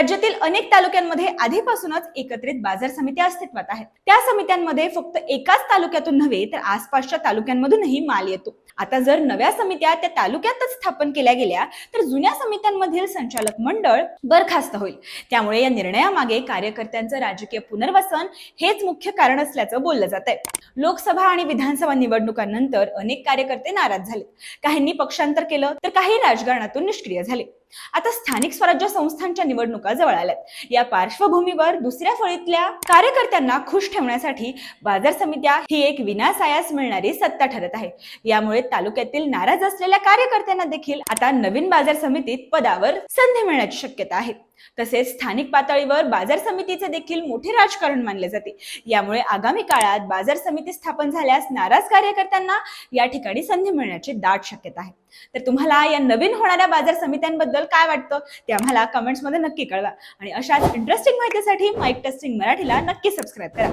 राज्यातील अनेक तालुक्यांमध्ये आधीपासूनच एकत्रित बाजार समित्या अस्तित्वात आहेत. त्या समित्यांमध्ये फक्त एकाच तालुक्यातून नव्हे तर आसपासच्या तालुक्यांमधूनही माल येतो. आता जर नव्या समित्या त्या तालुक्यातच स्थापन केल्या गेल्या तर जुन्या समित्यांमधील संचालक मंडळ बरखास्त होईल. त्यामुळे या निर्णयामागे कार्यकर्त्यांचं राजकीय पुनर्वसन हेच मुख्य कारण असल्याचं बोललं जात आहे लोकसभा आणि विधानसभा निवडणुकांनंतर अनेक कार्यकर्ते नाराज झाले काहींनी पक्षांतर केलं तर काही राजकारणातून निष्क्रिय झाले. आता स्थानिक स्वराज्य संस्थांच्या निवडणुका जवळ आल्यात या पार्श्वभूमीवर दुसऱ्या फळीतल्या कार्यकर्त्यांना खुश ठेवण्यासाठी बाजार समित्या ही एक विनासायास मिळणारी सत्ता ठरत आहे. यामुळे तालुक्यातील नाराज असलेल्या कार्यकर्त्यांना देखील आता नवीन बाजार समितीत पदावर संधी मिळण्याची शक्यता आहे. तसेच स्थानिक पातळीवर बाजार समितीचे देखील मोठे राजकारण मानले जाते. यामुळे आगामी काळात बाजार समिती स्थापन झाल्यास नाराज कार्यकर्त्यांना या ठिकाणी संधी मिळण्याची दाट शक्यता आहे. तर तुम्हाला या नवीन होणाऱ्या बाजार समित्यांबद्दल काय वाटतं ते आम्हाला कमेंट्समध्ये नक्की कळवा. आणि अशाच इंटरेस्टिंग माहितीसाठी माईक टेस्टिंग मराठीला नक्की सबस्क्राईब करा.